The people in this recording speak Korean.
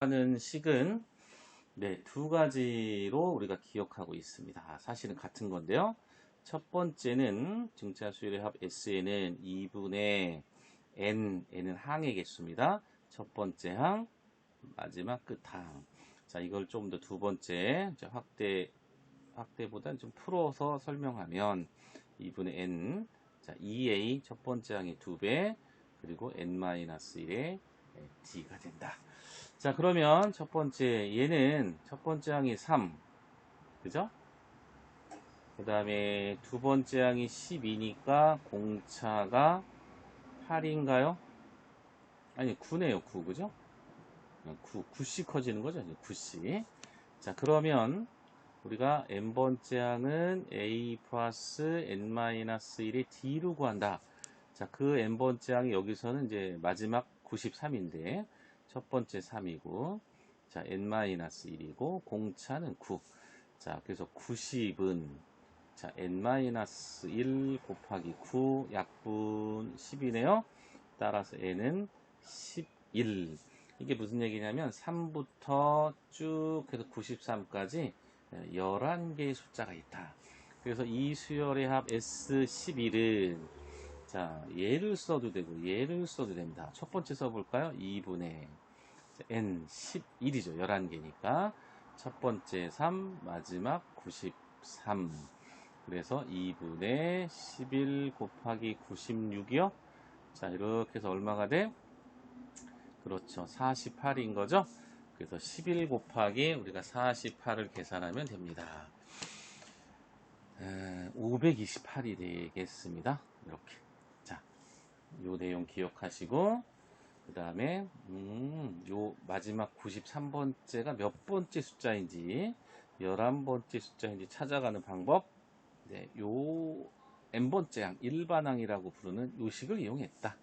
하는 식은 네, 두 가지로 우리가 기억하고 있습니다. 사실은 같은 건데요. 첫 번째는 증차 수열의 합 S에는 2분의 N, N은 항의 개수입니다. 첫 번째 항, 마지막 끝항. 자, 이걸 좀 더 두 번째 확대, 확대보다는 좀 풀어서 설명하면 2분의 N, 자, 2A 첫 번째 항의 2배, 그리고 N-1의 D가 된다. 자, 그러면 첫 번째, 얘는 첫 번째 항이 3. 그죠? 그 다음에 두 번째 항이 12니까 공차가 8인가요? 아니, 9네요, 9. 그죠? 9, 9씩 커지는 거죠. 9씩. 자, 그러면 우리가 n번째 항은 a 플러스 n-1의 d로 구한다. 자, 그 n번째 항이 여기서는 이제 마지막 93인데, 첫 번째 3이고, 자, n-1이고, 공차는 9. 자, 그래서 90은, 자, n-1 곱하기 9, 약분 10이네요. 따라서 n은 11. 이게 무슨 얘기냐면, 3부터 쭉 해서 93까지 11개의 숫자가 있다. 그래서 이 수열의 합 S11은 자, 얘를 써도 되고 얘를 써도 됩니다. 첫 번째 써볼까요? 2분의 n 11이죠. 11개니까 첫 번째 3, 마지막 93 그래서 2분의 11 곱하기 96이요. 자, 이렇게 해서 얼마가 돼? 그렇죠. 48인 거죠. 그래서 11 곱하기 우리가 48을 계산하면 됩니다. 528이 되겠습니다. 이렇게. 자, 요 내용 기억하시고, 그 다음에, 음, 요 마지막 93번째가 몇 번째 숫자인지, 11번째 숫자인지 찾아가는 방법, 네, 요 n번째 항, 일반항이라고 부르는 요식을 이용했다.